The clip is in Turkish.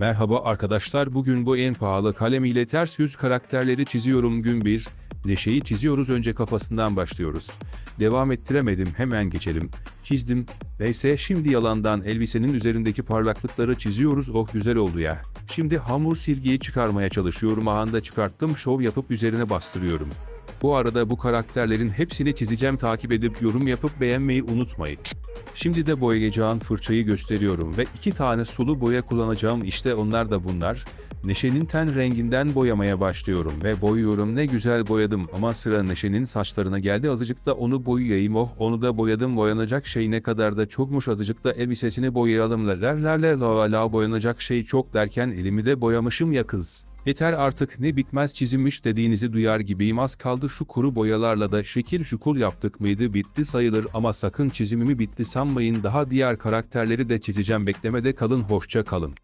Merhaba arkadaşlar bugün bu en pahalı kalem ile ters yüz karakterleri çiziyorum gün 1. Neşe'yi çiziyoruz önce kafasından başlıyoruz. Devam ettiremedim hemen geçelim. Çizdim. Neyse şimdi yalandan elbisenin üzerindeki parlaklıkları çiziyoruz oh güzel oldu ya. Şimdi hamur silgiyi çıkarmaya çalışıyorum ahanda çıkarttım şov yapıp üzerine bastırıyorum. Bu arada bu karakterlerin hepsini çizeceğim takip edip yorum yapıp beğenmeyi unutmayın. Şimdi de boyayacağım fırçayı gösteriyorum ve iki tane sulu boya kullanacağım. İşte onlar da bunlar. Neşe'nin ten renginden boyamaya başlıyorum ve boyuyorum. Ne güzel boyadım ama sıra Neşe'nin saçlarına geldi. Azıcık da onu boyayayım. Oh onu da boyadım. Boyanacak şey ne kadar da çokmuş. Azıcık da elbisesini boyayalım. La la la la la boyanacak şey çok derken elimi de boyamışım ya kız. Yeter artık ne bitmez çizilmiş dediğinizi duyar gibiyim. Az kaldı şu kuru boyalarla da şekil şukul yaptık mıydı? Bitti sayılır ama sakın çizimimi bitti sanmayın. Daha diğer karakterleri de çizeceğim. Beklemede kalın hoşça kalın.